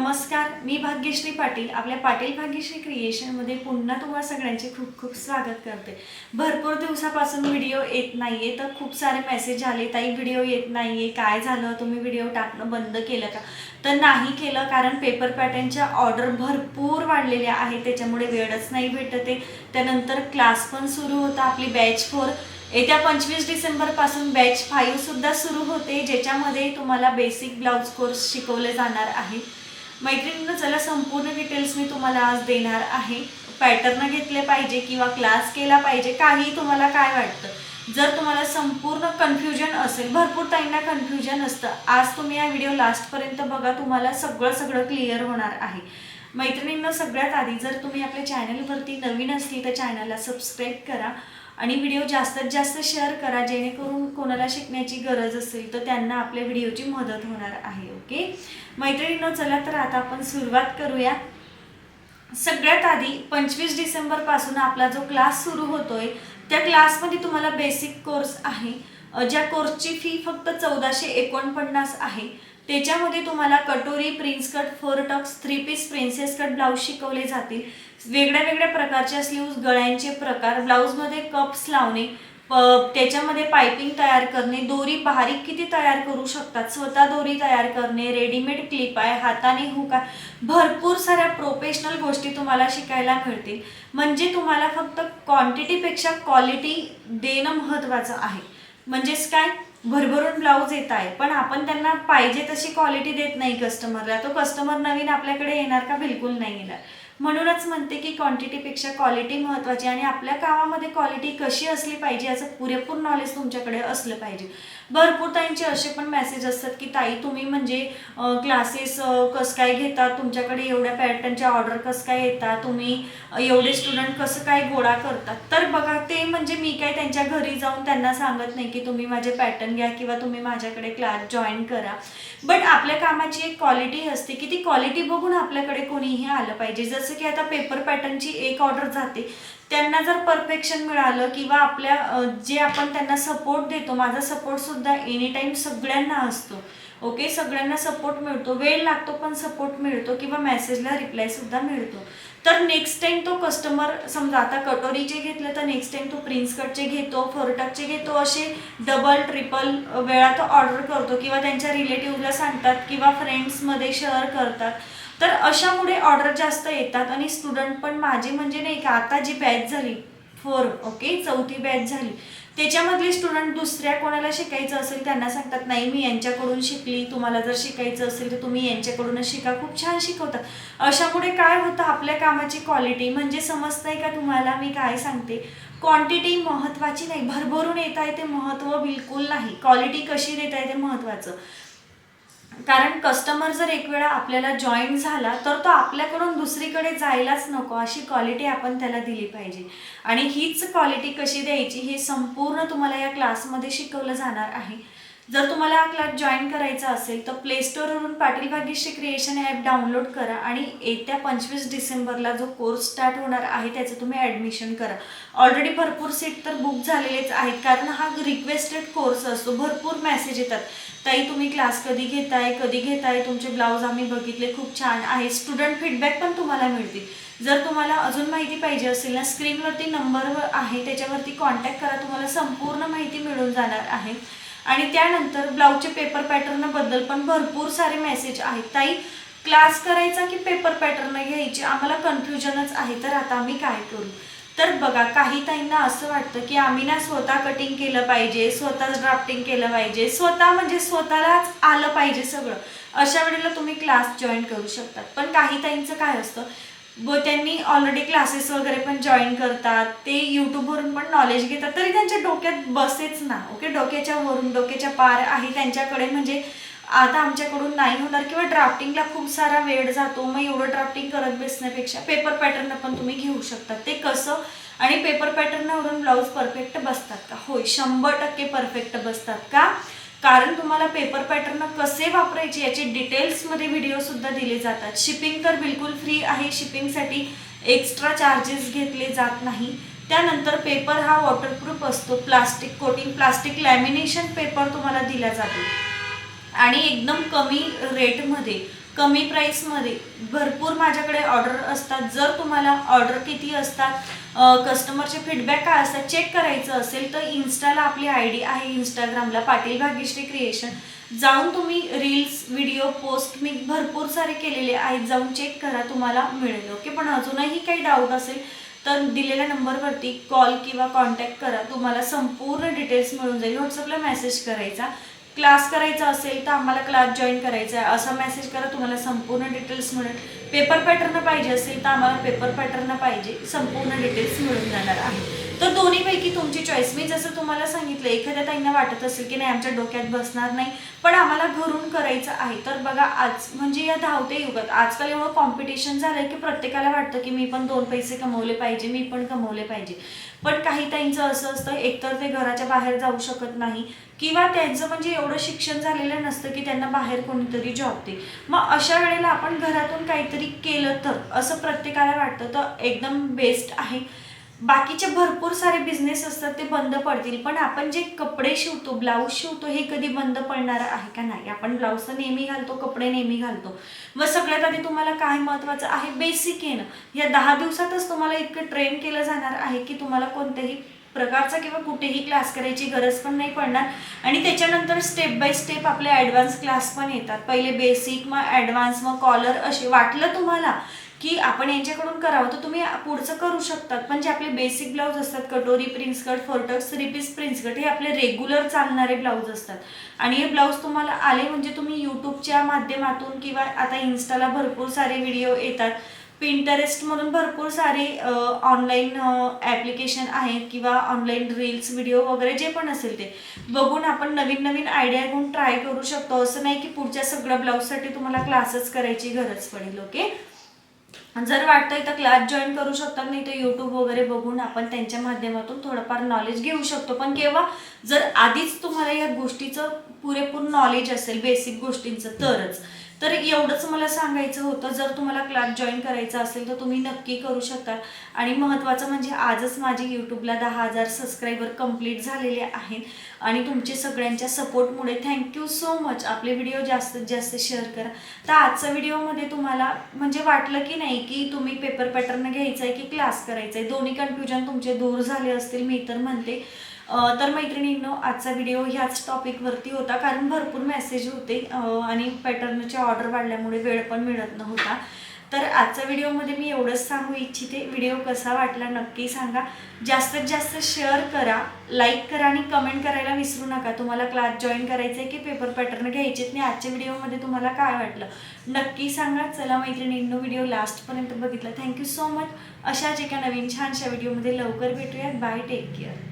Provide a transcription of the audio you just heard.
नमस्कार मी भाग्यश्री पाटील. आपल्या पाटील भाग्यश्री क्रिएशनमध्ये पुन्हा तुम्हाला सगळ्यांचे खूप खूप स्वागत करते. भरपूर दिवसापासून व्हिडिओ येत नाहीये तर खूप सारे मेसेज आले ताई व्हिडिओ येत नाहीये. काय झालं? तुम्ही व्हिडिओ टाकणं बंद केलं का? तर नाही केलं कारण पेपर पॅटर्नच्या ऑर्डर भरपूर वाढलेल्या आहेत. त्याच्यामुळे वेळच नाही भेटते त्यानंतर क्लास पण सुरू होता आपली बॅच फोर येत्या पंचवीस डिसेंबरपासून बॅच फाईव्ह सुद्धा सुरू होते ज्याच्यामध्ये तुम्हाला बेसिक ब्लाऊज कोर्स शिकवले जाणार आहे. मैत्रिणींना चला संपूर्ण डिटेल्स मी तुम्हाला आज देणार आहे. पॅटर्न घेतले पाहिजे किंवा क्लास केला पाहिजे काही तुम्हाला काय वाटतं. जर तुम्हाला संपूर्ण कन्फ्युजन असेल भरपूर ताईंना कन्फ्युजन असतं. आज तुम्ही हा व्हिडिओ लास्टपर्यंत बघा तुम्हाला सगळं सगळं क्लिअर होणार आहे. मैत्रिणींना सगळ्यात आधी जर तुम्ही आपल्या चॅनलवरती नवीन असली तर चॅनलला सबस्क्राईब करा. आणि व्हिडिओ जास्तीत जास्त शेअर करा जेणेकरून कोणाला शिकण्याची गरज असेल तर त्यांना आपल्या व्हिडिओची मदत होणार आहे ओके? मैत्रिणीनं चला तर आता आपण सुरुवात करूया. सगळ्यात आधी पंचवीस डिसेंबरपासून आपला जो क्लास सुरू होतोय त्या क्लासमध्ये तुम्हाला बेसिक कोर्स आहे. ज्या कोर्सची फी फक्त चौदाशे एकोणपन्नास आहे. त्याच्यामध्ये तुम्हाला कटोरी prince cut four tucks three piece princess cut blouse शिकवले जातील. वेगळ्या वेगळ्या प्रकारच्या स्लीव्ज गळ्यांचे प्रकार. ब्लाऊजमध्ये कप्स लावणे प- त्याच्यामध्ये पायपिंग तयार करणे दोरी बारीक किती तयार करू शकतात? स्वतः दोरी तयार करणे रेडीमेड क्लिप आहे हाताने हुक आहे. भरपूर साऱ्या प्रोफेशनल गोष्टी तुम्हाला शिकायला मिळतील. म्हणजे तुम्हाला फक्त क्वांटिटीपेक्षा क्वालिटी देणं महत्त्वाचं आहे. म्हणजेच काय? भरभरून ब्लाऊज येत आहे. पण आपण त्यांना पाहिजे तशी क्वालिटी देत नाही कस्टमरला तो कस्टमर नवीन आपल्याकडे येणार का? बिलकुल नाही येणार. म्हणूनच म्हणते की क्वांटिटीपेक्षा क्वालिटी महत्त्वाची आणि आपल्या कामामध्ये क्वालिटी कशी असली पाहिजे याचं पुरेपूर नॉलेज तुमच्याकडे असलं पाहिजे. भरपूर ताईंचे असे पण मेसेज असतात की ताई तुम्ही म्हणजे क्लासेस कसं काय घेतात? तुमच्याकडे एवढ्या पॅटर्नच्या ऑर्डर कसं काय येतात? तुम्ही एवढे स्टुडंट कसं काय गोळा करतात? तर बघा ते म्हणजे मी काय त्यांच्या घरी जाऊन त्यांना सांगत नाही की तुम्ही माझे पॅटर्न घ्या किंवा तुम्ही माझ्याकडे क्लास जॉईन करा. बट आपल्या कामाची एक क्वालिटी असते की ती क्वालिटी बघून आपल्याकडे कोणीही आलं पाहिजे. जसं की आता पेपर पॅटर्नची एक ऑर्डर जाते. त्यांना जर परफेक्शन मिळालं किंवा आपल्या जे आपण त्यांना सपोर्ट देतो माझा सपोर्ट सुद्धा एनी टाईम सगळ्यांना असतो. ओके सगळ्यांना सपोर्ट मिळतो. वेळ लागतो पण सपोर्ट मिळतो किंवा मेसेजला रिप्लाय सुद्धा मिळतो. तर नेक्स्ट टाइम तो कस्टमर समजा आता कटोरीचे घेतलं तर नेक्स्ट टाइम तो प्रिन्स कटचे घेतो फोरटकचे घेतो असे डबल ट्रिपल वेळा तो ऑर्डर करतो किंवा त्यांच्या रिलेटिव्हला सांगतात किंवा फ्रेंड्समध्ये शेअर करतात. तर अशामुळे ऑर्डर जास्त येतात आणि स्टुडंट पण माझे म्हणजे नाही का आता जी बॅच झाली फोर ओके चौथी बॅच झाली त्याच्यामधले स्टुडंट दुसऱ्या कोणाला शिकायचं असेल त्यांना सांगतात नाही मी यांच्याकडून शिकली तुम्हाला जर शिकायचं असेल तर तुम्ही यांच्याकडूनच शिका खूप छान शिकवतात. अशामुळे काय होतं आपल्या कामाची क्वालिटी म्हणजे समजतंय का तुम्हाला मी काय सांगते क्वांटिटी महत्त्वाची नाही भरभरून येत आहे ते महत्त्व बिलकुल नाही क्वालिटी कशी देत आहे ते महत्त्वाचं कारण कस्टमर जर एक वेळा आपल्याला जॉईन झाला तर तो आपल्याकडून दुसरीकडे जायलाच नको. अशी क्वालिटी आपण त्याला दिली पाहिजे. आणि हीच क्वालिटी कशी द्यायची हे संपूर्ण तुम्हाला या क्लासमध्ये शिकवलं जाणार आहे. जर तुम्हाला हा क्लास जॉईन करायचा असेल तर play स्टोरवरून Patil Bhagyashree creation app download करा आणि येत्या पंचवीस डिसेंबरला जो कोर्स स्टार्ट होणार आहे त्याचं तुम्ही ॲडमिशन करा. ऑलरेडी भरपूर सीट तर बुक झालेलेच आहेत कारण हा रिक्वेस्टेड कोर्स असतो. भरपूर मेसेज येतात. ताई तुम्ही क्लास कधी घेताय कधी घेताय? तुमचे ब्लाऊज आम्ही बघितले खूप छान आहे. स्टुडंट फीडबॅक पण तुम्हाला मिळतील. जर तुम्हाला अजून माहिती पाहिजे असेल ना स्क्रीनवरती नंबर आहे त्याच्यावरती कॉन्टॅक्ट करा. तुम्हाला संपूर्ण माहिती मिळून जाणार आहे. आणि त्यानंतर ब्लाऊजचे पेपर पॅटर्नबद्दल पण भरपूर सारे मेसेज आहेत. ताई क्लास करायचा की पेपर पॅटर्न घ्यायची? आम्हाला कन्फ्युजनच आहे तर आता आम्ही काय करू? तर बघा काही ताईंना असं वाटतं की आम्ही ना स्वतः कटिंग केलं पाहिजे स्वतःच ड्राफ्टिंग केलं पाहिजे स्वतः म्हणजे स्वतःलाच आलं पाहिजे सगळं. अशा वेळेला तुम्ही क्लास जॉईन करू शकतात. पण काही ताईंचं काय असतं व त्यांनी ऑलरेडी क्लासेस वगैरे पण जॉईन करतात. ते यूट्यूबवरून पण नॉलेज घेतात. तरी त्यांच्या डोक्यात बसेच ना ओके डोक्याच्या वरून डोक्याच्या पार आहे त्यांच्याकडे. म्हणजे आता आमच्याकडून नाही होणार किंवा ड्राफ्टिंगला खूप सारा वेळ जातो. मग एवढं ड्राफ्टिंग करत बसण्यापेक्षा पेपर पॅटर्न पण तुम्ही घेऊ शकता. ते कसं? आणि पेपर पॅटर्नवरून ब्लाऊज परफेक्ट बसतात का? होय शंभर टक्के परफेक्ट बसतात का? कारण तुम्हाला पेपर पॅटर्न कसे वापरायचे याचे डिटेल्समध्ये व्हिडिओसुद्धा दिले जातात. शिपिंग तर बिलकुल फ्री आहे. शिपिंगसाठी एक्स्ट्रा चार्जेस घेतले जात नाही. त्यानंतर पेपर हा वॉटरप्रूफ असतो. Plastic coating plastic lamination paper तुम्हाला दिला जातो. आणि एकदम कमी रेटमध्ये कमी प्राईसमध्ये भरपूर माझ्याकडे ऑर्डर असतात. जर तुम्हाला ऑर्डर किती असतात कस्टमरचे फीडबॅक काय असतात चेक करायचं असेल तर इन्स्टाला आपली आय डी आहे. इंस्टाग्रामला पाटील भाग्यश्री क्रिएशन जाऊन तुम्ही रील्स व्हिडिओ पोस्ट मी भरपूर सारे केलेले आहेत. जाऊन चेक करा तुम्हाला मिळेल. ओके पण अजूनही काही डाऊट असेल तर दिलेल्या नंबरवरती कॉल किंवा कॉन्टॅक्ट करा. तुम्हाला संपूर्ण डिटेल्स मिळून जाईल. व्हॉट्सअपला मेसेज करायचा. क्लास करायचा असेल तर आम्हाला क्लास जॉईन करायचा आहे. असा मेसेज करा तुम्हाला संपूर्ण डिटेल्स मिळेल. पेपर पॅटर्न पाहिजे असेल तर आम्हाला पेपर पॅटर्न पाहिजे संपूर्ण डिटेल्स मिळून जाणार आहे. तर दोन दोन्हीपैकी तुमची चॉईस मी जसं तुम्हाला सांगितलं एखाद्या ताईंना वाटत असेल की नाही आमच्या डोक्यात बसणार नाही पण आम्हाला घरून करायचं आहे. तर बघा आज म्हणजे या धावते युगात आजकाल एवढं कॉम्पिटिशन झालंय की प्रत्येकाला वाटतं की मी पण दोन पैसे कमवले पाहिजे मी पण कमवले पाहिजे. पण काही ताईंचं असं असतं एकतर ते घराच्या बाहेर जाऊ शकत नाही किंवा त्यांचं म्हणजे एवढं शिक्षण झालेलं नसतं की त्यांना बाहेर कोणीतरी जॉब दे. मग अशा वेळेला आपण घरातून काहीतरी केलं तर असं प्रत्येकाला वाटतं तर एकदम बेस्ट आहे. बाकीचे भरपूर सारे बिझनेस असतात ते बंद पडतील. पण आपण जे कपडे शिवतो ब्लाऊज शिवतो हे कधी बंद पडणार आहे का नाही? आपण ब्लाऊज तर नेहमी घालतो कपडे नेहमी घालतो. मग सगळ्यात आधी तुम्हाला काय महत्त्वाचं आहे? बेसिक येणं या दहा दिवसातच तुम्हाला इतकं ट्रेन केलं जाणार आहे की तुम्हाला कोणत्याही प्रकारचा किंवा कुठेही क्लास करायची गरज पण नाही पडणार. आणि त्याच्यानंतर स्टेप बाय स्टेप आपले ॲडव्हान्स क्लास पण येतात. पहिले बेसिक मग ॲडव्हान्स मग कॉलर असे. वाटलं तुम्हाला की आपण यांच्याकडून करावं तर तुम्ही पुढचं करू शकतात. पण जे आपले बेसिक ब्लाऊज असतात कटोरी prince cut four tucks three piece prince cut हे आपले रेग्युलर चालणारे ब्लाऊज असतात. आणि हे ब्लाऊज तुम्हाला आले म्हणजे तुम्ही यूट्यूबच्या माध्यमातून किंवा आता इन्स्टाला भरपूर सारे व्हिडिओ येतात. पिंटरेस्टमधून भरपूर सारे ऑनलाईन ॲप्लिकेशन आहेत किंवा ऑनलाईन रील्स व्हिडिओ वगैरे जे पण असेल ते. बघून आपण नवीन नवीन आयडिया घेऊन ट्राय करू शकतो. असं नाही की पुढच्या सगळ्या ब्लाऊजसाठी तुम्हाला क्लासेस करायची गरज पडेल ओके जर वाटतंय तर क्लास जॉईन करू शकतात नाही तर यूट्यूब वगैरे बघून आपण त्यांच्या माध्यमातून थोडंफार नॉलेज घेऊ शकतो. पण केव्हा जर आधीच तुम्हाला या गोष्टीचं पुरेपूर नॉलेज असेल बेसिक गोष्टींचं तरच तर एवढंच मला सांगायचं होतं जर तुम्हाला क्लास जॉईन करायचा असेल तर तुम्ही नक्की करू शकता. आणि महत्त्वाचं म्हणजे आजच माझी यूट्यूबला दहा हजार सबस्क्रायबर कंप्लीट झालेले आहेत. आणि तुमचे सगळ्यांच्या सपोर्टमुळे थँक्यू सो मच आपले व्हिडिओ जास्तीत जास्त शेअर करा. तर आजच्या व्हिडिओमध्ये तुम्हाला म्हणजे वाटलं की नाही की तुम्ही पेपर पॅटर्न घ्यायचा आहे की क्लास करायचा आहे दोन्ही कन्फ्युजन तुमचे दूर झाले असतील मी तर म्हणते. तर मैत्रिणींनो आजचा व्हिडिओ ह्याच टॉपिकवरती होता. कारण भरपूर मेसेज होते आणि पॅटर्नचे ऑर्डर वाढल्यामुळे वेळ पण मिळत नव्हता. तर आजच्या व्हिडिओमध्ये मी एवढंच सांगू इच्छिते. व्हिडिओ कसा वाटला नक्की सांगा. जास्तीत जास्त शेअर करा लाईक करा आणि कमेंट करायला विसरू नका. तुम्हाला क्लास जॉईन करायचं आहे की पेपर पॅटर्न घ्यायचे आणि आजच्या व्हिडिओमध्ये तुम्हाला काय वाटलं? नक्की सांगा. चला मैत्रिणींनो व्हिडिओ लास्टपर्यंत बघितला. थँक्यू सो मच अशाच एका नवीन छानशा व्हिडिओमध्ये लवकर भेटूयात. Bye take care